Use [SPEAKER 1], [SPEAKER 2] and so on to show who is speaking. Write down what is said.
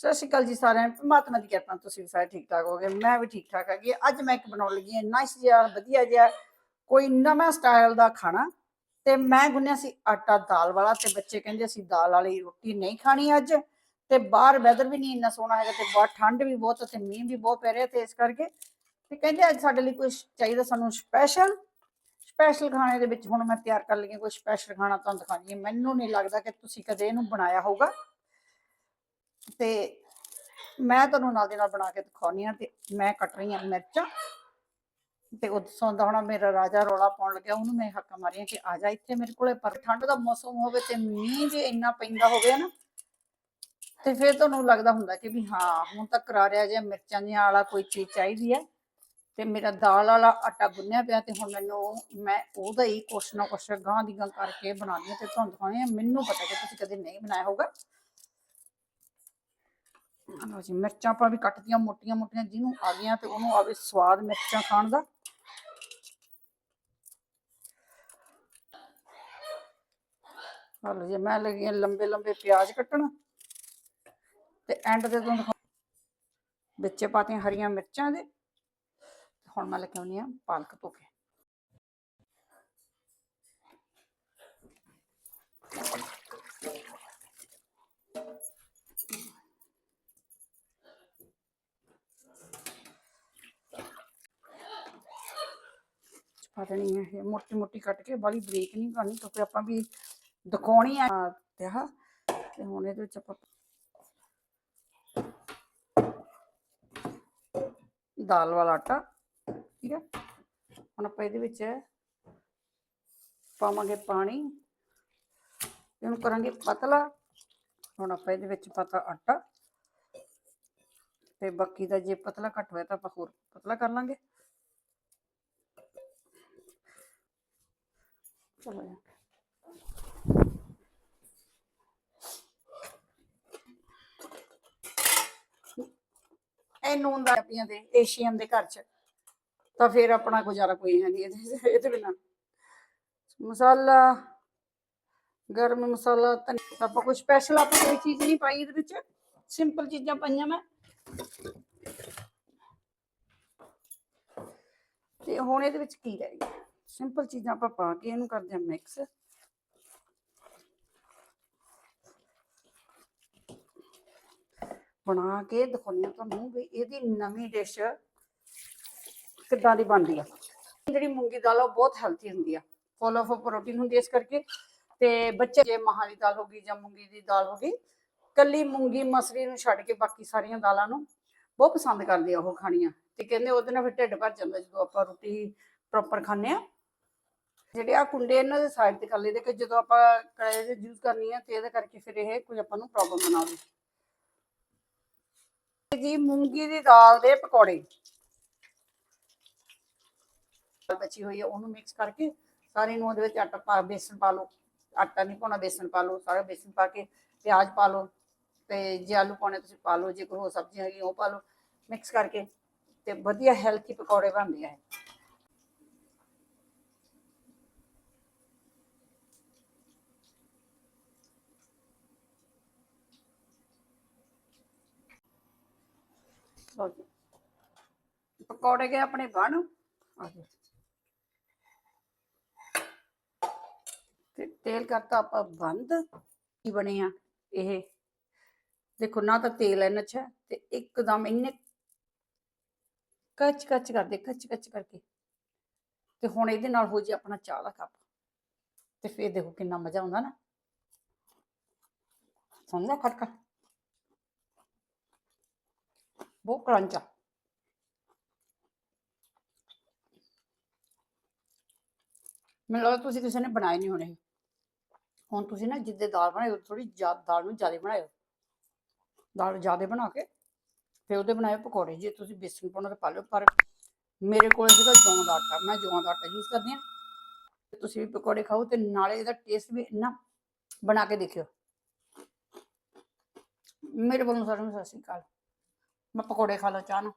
[SPEAKER 1] ਸਤਿ ਸ਼੍ਰੀ ਅਕਾਲ ਜੀ ਸਾਰਿਆਂ ਨੂੰ। ਪਰਮਾਤਮਾ ਦੀ ਕਿਰਪਾ ਨਾਲ ਤੁਸੀਂ ਵੀ ਸਾਰੇ ਠੀਕ ਠਾਕ ਹੋਗੇ ਮੈਂ ਵੀ ਠੀਕ ਠਾਕ ਹੈਗੀ। ਅੱਜ ਮੈਂ ਇੱਕ ਬਣਾਉਣ ਲੱਗੀ ਹਾਂ ਨਾਈਸ ਜਿਹਾ, ਵਧੀਆ ਜਿਹਾ, ਕੋਈ ਨਵਾਂ ਸਟਾਈਲ ਦਾ ਖਾਣਾ। ਤੇ ਮੈਂ ਗੁੰਨਿਆ ਸੀ ਆਟਾ ਦਾਲ ਵਾਲਾ ਤੇ ਬੱਚੇ ਕਹਿੰਦੇ ਅਸੀਂ ਦਾਲ ਵਾਲੀ ਰੋਟੀ ਨਹੀਂ ਖਾਣੀ ਅੱਜ। ਤੇ ਬਾਹਰ ਵੈਦਰ ਵੀ ਨਹੀਂ ਇੰਨਾ ਸੋਹਣਾ ਹੈਗਾ ਤੇ ਬਾਹਰ ਠੰਡ ਵੀ ਬਹੁਤ ਤੇ ਮੀਂਹ ਵੀ ਬਹੁਤ ਪੈ ਰਿਹਾ ਤੇ ਇਸ ਕਰਕੇ ਤੇ ਕਹਿੰਦੇ ਅੱਜ ਸਾਡੇ ਲਈ ਕੁਝ ਚਾਹੀਦਾ ਸਾਨੂੰ ਸਪੈਸ਼ਲ ਸਪੈਸ਼ਲ ਖਾਣੇ ਦੇ ਵਿੱਚ ਹੁਣ ਮੈਂ ਤਿਆਰ ਕਰ ਲਈ ਹਾਂ ਕੋਈ ਸਪੈਸ਼ਲ ਖਾਣਾ ਤੁਹਾਨੂੰ ਦਿਖਾਣੀ ਹੈ। ਮੈਨੂੰ ਨਹੀਂ ਲੱਗਦਾ ਕਿ ਤੁਸੀਂ ਕਦੇ ਇਹਨੂੰ ਬਣਾਇਆ ਹੋਊਗਾ। ਤੇ ਮੈਂ ਤੁਹਾਨੂੰ ਨਾਲ ਦੇ ਨਾਲ ਬਣਾ ਕੇ ਦਿਖਾਉਣੀ ਆ ਤੇ ਮੈਂ ਕੱਟ ਰਹੀ ਹਾਂ ਮਿਰਚਾਂ। ਤੇ ਉਹ ਸੌਂਦਾ ਹੋਣਾ ਮੇਰਾ ਰਾਜਾ ਰੋਲਾ ਪਾਉਣ ਲੱਗਿਆ, ਉਹਨੂੰ ਮੈਂ ਹੱਕਾਂ ਮਾਰੀਆਂ ਕਿ ਆ ਜਾ ਇੱਥੇ ਮੇਰੇ ਕੋਲੇ, ਪਰ ਠੰਡ ਦਾ ਮੌਸਮ ਹੋਵੇ ਤੇ ਮੀਂਹ ਵੀ ਇੰਨਾ ਪੈਂਦਾ ਹੋਵੇ ਨਾ, ਤੇ ਫਿਰ ਤੁਹਾਨੂੰ ਲੱਗਦਾ ਹੁੰਦਾ ਕਿ ਵੀ ਹਾਂ, ਹੁਣ ਤਾਂ ਕਰਾਰਿਆ ਜਿਹਾ ਮਿਰਚਾਂ ਦੀਆਂ ਵਾਲਾ ਕੋਈ ਚੀਜ਼ ਚਾਹੀਦੀ ਹੈ। ਤੇ ਮੇਰਾ ਦਾਲ ਵਾਲਾ ਆਟਾ ਗੁੰਨਿਆ ਪਿਆ ਤੇ ਹੁਣ ਮੈਨੂੰ ਮੈਂ ਉਹਦਾ ਹੀ ਕੁਛ ਨਾ ਕੁਛ ਗਾਂ ਦੀ ਗਾਂ ਕਰਕੇ ਬਣਾਉਣੀ ਆ ਤੇ ਤੁਹਾਨੂੰ ਦਿਖਾਉਣੀ ਆ ਮੈਨੂੰ ਪਤਾ ਕਿ ਤੁਸੀਂ ਕਦੇ ਨਹੀਂ ਬਣਾਇਆ ਹੋਊਗਾ। ਲਓ ਜੀ, ਮਿਰਚਾਂ ਆਪਾਂ ਵੀ ਕੱਟਦੀਆਂ ਮੋਟੀਆਂ ਮੋਟੀਆਂ, ਜਿਹਨੂੰ ਆ ਗਈਆਂ ਤੇ ਉਹਨੂੰ ਆਵੇ ਸਵਾਦ ਮਿਰਚਾਂ ਖਾਣ ਦਾ। ਹਲੋ ਜੀ, ਮੈਂ ਲੱਗੀ ਲੰਬੇ ਲੰਬੇ ਪਿਆਜ਼ ਕੱਟਣ ਤੇ ਐਂਡ ਤੇ ਤੁਹਾਨੂੰ ਦਿਖਾ- ਪਾਤੀਆਂ ਹਰੀਆਂ ਮਿਰਚਾਂ ਦੇ ਹੁਣ ਮੈਂ ਲੈ ਕੇ ਆਉਣੀ ਆ ਪਾਲਕ ਧੋ ਕੇ ਪਾ ਦੇਣੀ ਹੈ ਇਹ ਮੋਟੀ ਮੋਟੀ ਕੱਟ ਕੇ, ਬਾਲੀ ਬਰੀਕ ਨਹੀਂ ਕਰਨੀ ਕਿਉਂਕਿ ਆਪਾਂ ਵੀ ਦਿਖਾਉਣੀ ਆ। ਤੇ ਆਹ, ਤੇ ਹੁਣ ਇਹਦੇ ਵਿੱਚ ਆਪਾਂ ਦਾਲ ਵਾਲਾ ਆਟਾ, ਠੀਕ ਹੈ ਹੁਣ ਆਪਾਂ ਇਹਦੇ ਵਿੱਚ ਪਾਵਾਂਗੇ ਪਾਣੀ ਇਹਨੂੰ ਕਰਾਂਗੇ ਪਤਲਾ। ਹੁਣ ਆਪਾਂ ਇਹਦੇ ਵਿੱਚ ਪਤਾ ਆਟਾ, ਤੇ ਬਾਕੀ ਦਾ ਜੇ ਪਤਲਾ ਘੱਟ ਹੋਇਆ ਤਾਂ ਆਪਾਂ ਹੋਰ ਪਤਲਾ ਕਰ ਲਾਂਗੇ। ਚਲੋ ਜੀ। ਇਹ ਨੂਨ ਦਾ ਪੀਆਂ ਦੇ, ਏਸ਼ੀਅਨ ਦੇ ਘਰ ਚ। ਤਾਂ ਫਿਰ ਆਪਣਾ ਗੁਜ਼ਾਰਾ ਕੋਈ ਹੈ ਨਹੀਂ ਇਹਦੇ ਇਹਦੇ ਬਿਨਾ। ਮਸਾਲਾ, ਗਰਮ ਮਸਾਲਾ ਧਨੀਆ ਆਪਾਂ ਕੋਈ ਸਪੈਸ਼ਲ ਆਪਾਂ ਕੋਈ ਚੀਜ਼ ਨਹੀਂ ਪਾਈ ਇਹਦੇ ਵਿੱਚ। ਸਿੰਪਲ ਚੀਜ਼ਾਂ ਪਾਈਆਂ ਮੈਂ। ਤੇ ਹੁਣ ਇਹਦੇ ਵਿੱਚ ਕੀ ਰਹਿ ਗਿਆ? ਸਿੰਪਲ ਚੀਜ਼ਾਂ ਆਪਾਂ ਪਾ ਕੇ ਇਹਨੂੰ ਕਰਦੇ ਹਾਂ ਮਿਕਸ ਬਣਾ ਕੇ ਦਿਖਾਉਂਦੀ ਹਾਂ ਤੁਹਾਨੂੰ ਵੀ ਇਹਦੀ ਨਵੀਂ ਡਿਸ਼ ਕਿੱਦਾਂ ਦੀ ਬਣਦੀ ਆ। ਜਿਹੜੀ ਮੂੰਗੀ ਦਾਲ ਆ, ਉਹ ਬਹੁਤ ਹੈਲਥੀ ਹੁੰਦੀ ਆ। ਫੁੱਲ ਆਫ ਪ੍ਰੋਟੀਨ ਹੁੰਦੀ ਇਸ ਕਰਕੇ। ਤੇ ਬੱਚੇ ਜੇ ਮਹਾਂ ਦੀ ਦਾਲ ਹੋ ਗਈ ਜਾਂ ਮੂੰਗੀ ਦੀ ਦਾਲ ਹੋ ਗਈ, ਕੱਲੀ ਮੂੰਗੀ ਮਸਰੀ ਨੂੰ ਛੱਡ ਕੇ ਬਾਕੀ ਸਾਰੀਆਂ ਦਾਲਾਂ ਨੂੰ ਬਹੁਤ ਪਸੰਦ ਕਰਦੇ ਆ ਉਹ ਖਾਣੀਆਂ। ਤੇ ਕਹਿੰਦੇ ਉਹਦੇ ਨਾਲ ਫਿਰ ਢਿੱਡ ਭਰ ਜਾਂਦਾ ਜਦੋਂ ਆਪਾਂ ਰੋਟੀ ਪ੍ਰੋਪਰ ਖਾਂਦੇ ਆ। ਜਿਹੜੇ ਆ ਕੁੰਡੇ ਇਹਨਾਂ ਦੇ ਸਾਈਡ ਤੇ ਕਰ ਲਈਦੇ ਕਿ ਜਦੋਂ ਆਪਾਂ ਕੜਾਈ ਦੇ ਯੂਜ਼ ਕਰਨੀ ਆ ਤੇ ਇਹਦੇ ਕਰਕੇ ਫਿਰ ਇਹ ਕੋਈ ਆਪਾਂ ਨੂੰ ਪ੍ਰੋਬਲਮ ਨਾ ਆਵੇ ਜੀ ਮੂੰਗੀ ਦੀ ਦਾਲ ਦੇ ਪਕੌੜੇ। ਬਚੀ ਹੋਈ ਹੈ ਉਹਨੂੰ ਮਿਕਸ ਕਰਕੇ ਸਾਰੇ ਨੂੰ ਉਹਦੇ ਵਿੱਚ ਆਟਾ ਪਾ, ਬੇਸਨ ਪਾ ਲਓ। ਆਟਾ ਨਹੀਂ ਪਾਉਣਾ ਬੇਸਣ ਪਾ ਲਓ, ਸਾਰਾ ਬੇਸਣ ਪਾ ਕੇ ਪਿਆਜ਼ ਪਾ ਲਓ ਤੇ ਜੇ ਆਲੂ ਪਾਉਣੇ ਤੁਸੀਂ ਪਾ ਲਓ, ਜੇ ਕੋਈ ਹੋਰ ਸਬਜ਼ੀ ਹੈਗੀ ਉਹ ਪਾ ਲਓ। ਮਿਕਸ ਕਰਕੇ ਤੇ ਵਧੀਆ ਹੈਲਥੀ ਪਕੌੜੇ ਬਣਦੇ ਆ ਪਕੌੜੇ ਗਏ ਆਪਣੇ ਬਣ। ਤੇ ਤੇਲ ਕਰਤਾ ਆਪਾਂ ਬੰਦ। ਕੀ ਬਣਿਆ ਇਹ? ਦੇਖੋ ਨਾ ਤਾਂ ਤੇਲ ਇੰਨਾ ਅੱਛਾ ਤੇ ਇੱਕਦਮ ਇੰਨੇ ਕੱਚ ਕੱਚ ਕਰਦੇ ਕੱਚ ਕੱਚ ਕਰਕੇ। ਤੇ ਹੁਣ ਇਹਦੇ ਨਾਲ ਹੋ ਜੀ ਆਪਣਾ ਚਾਹ ਦਾ ਕੱਪ। ਤੇ ਫੇਰ ਦੇਖੋ ਕਿੰਨਾ ਮਜ਼ਾ ਆਉਂਦਾ ਨਾ। ਸੁਣਦਾ ਖੜਕਾ ਬਹੁਤ ਕਰੰਚ ਆ ਮੈਨੂੰ ਲੱਗਦਾ ਤੁਸੀਂ ਕਿਸੇ ਨੇ ਬਣਾਏ ਨਹੀਂ ਹੋਣੇ। ਹੁਣ ਤੁਸੀਂ ਨਾ ਜਿੱਦੇ ਦਾਲ ਬਣਾਇਓ ਥੋੜੀ ਦਾਲ ਨੂੰ ਜ਼ਿਆਦਾ ਬਣਾਇਓ। ਦਾਲ ਜ਼ਿਆਦਾ ਬਣਾ ਕੇ, ਫਿਰ ਉਹਦੇ ਬਣਾਇਓ ਪਕੌੜੇ। ਜੇ ਤੁਸੀਂ ਬੇਸਨ ਪਾਉਣਾ ਤਾਂ ਪਾ ਲਓ, ਪਰ ਮੇਰੇ ਕੋਲ ਸੀਗਾ ਜੌਂ ਦਾ ਆਟਾ। ਮੈਂ ਜੌਂ ਦਾ ਆਟਾ ਯੂਜ਼ ਕਰਦੀ ਹਾਂ। ਤੁਸੀਂ ਵੀ ਪਕੌੜੇ ਖਾਓ ਤੇ ਨਾਲੇ ਇਹਦਾ ਟੇਸਟ ਵੀ ਇੰਨਾ ਬਣਾ ਕੇ ਦੇਖਿਓ। ਮੇਰੇ ਵੱਲੋਂ ਸਾਰਿਆਂ ਨੂੰ ਸਤਿ ਸ਼੍ਰੀ ਅਕਾਲ। ਮੈਂ ਪਕੌੜੇ ਖਾ ਲਾ ਚਾਹ ਨਾਲ।